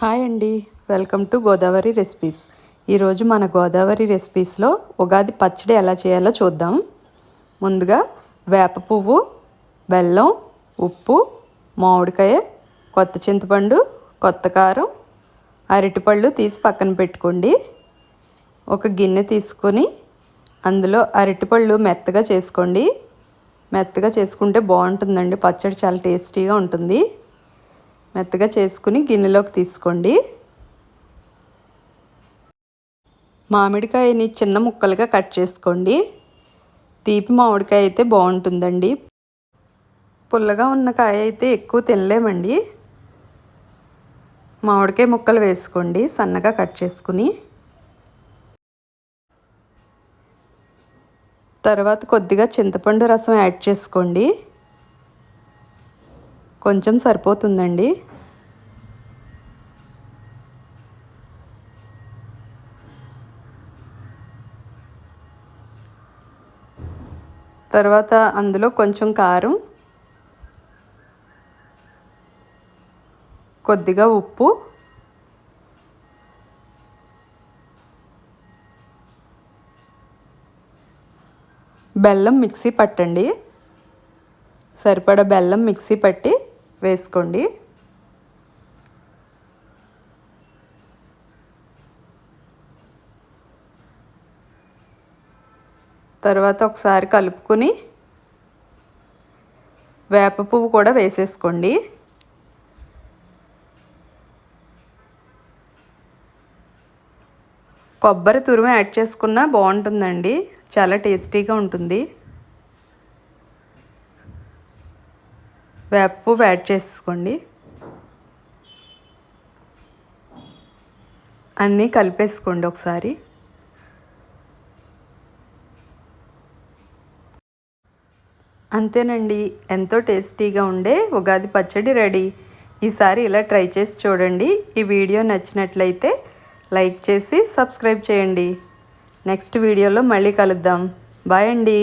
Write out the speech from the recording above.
Hi అండి. Welcome to Godavari recipes. ఈరోజు మన గోదావరి రెసిపీస్లో ఉగాది పచ్చడి ఎలా చేయాలో చూద్దాం. ముందుగా వేప పువ్వు బెల్లం ఉప్పు మామిడికాయ కొత్త చింతపండు కొత్త కారం అరటిపళ్ళు తీసి పక్కన పెట్టుకోండి. ఒక గిన్నె తీసుకొని అందులో అరటిపళ్ళు మెత్తగా చేసుకోండి. మెత్తగా చేసుకుంటే బాగుంటుందండి. పచ్చడి చాలా టేస్టీగా ఉంటుంది. మెత్తగా చేసుకుని గిన్నెలోకి తీసుకోండి. మామిడికాయని చిన్న ముక్కలుగా కట్ చేసుకోండి. తీపి మామిడికాయ అయితే బాగుంటుందండి. పుల్లగా ఉన్న కాయ అయితే ఎక్కువ తినలేమండి. మామిడికాయ ముక్కలు వేసుకోండి సన్నగా కట్ చేసుకుని. తర్వాత కొద్దిగా చింతపండు రసం యాడ్ చేసుకోండి. కొంచెం సరిపోతుందండి. తర్వాత అందులో కొంచెం కారం కొద్దిగా ఉప్పు బెల్లం మిక్సీ పట్టండి. సరిపడ బెల్లం మిక్సీ పట్టి వేసుకోండి. తర్వాత ఒకసారి కలుపుకుని వేప పువ్వు కూడా వేసేసుకోండి. కొబ్బరి తురుము యాడ్ చేసుకున్నా బాగుంటుందండి. చాలా టేస్టీగా ఉంటుంది. వేప పువ్వు యాడ్ చేసుకోండి. అన్నీ కలిపేసుకోండి ఒకసారి. అంతేనండి ఎంతో టేస్టీగా ఉండే ఉగాది పచ్చడి రెడీ. ఈసారి ఇలా ట్రై చేసి చూడండి. ఈ వీడియో నచ్చినట్లయితే లైక్ చేసి సబ్స్క్రైబ్ చేయండి. నెక్స్ట్ వీడియోలో మళ్ళీ కలుద్దాం. బాయ్ అండి.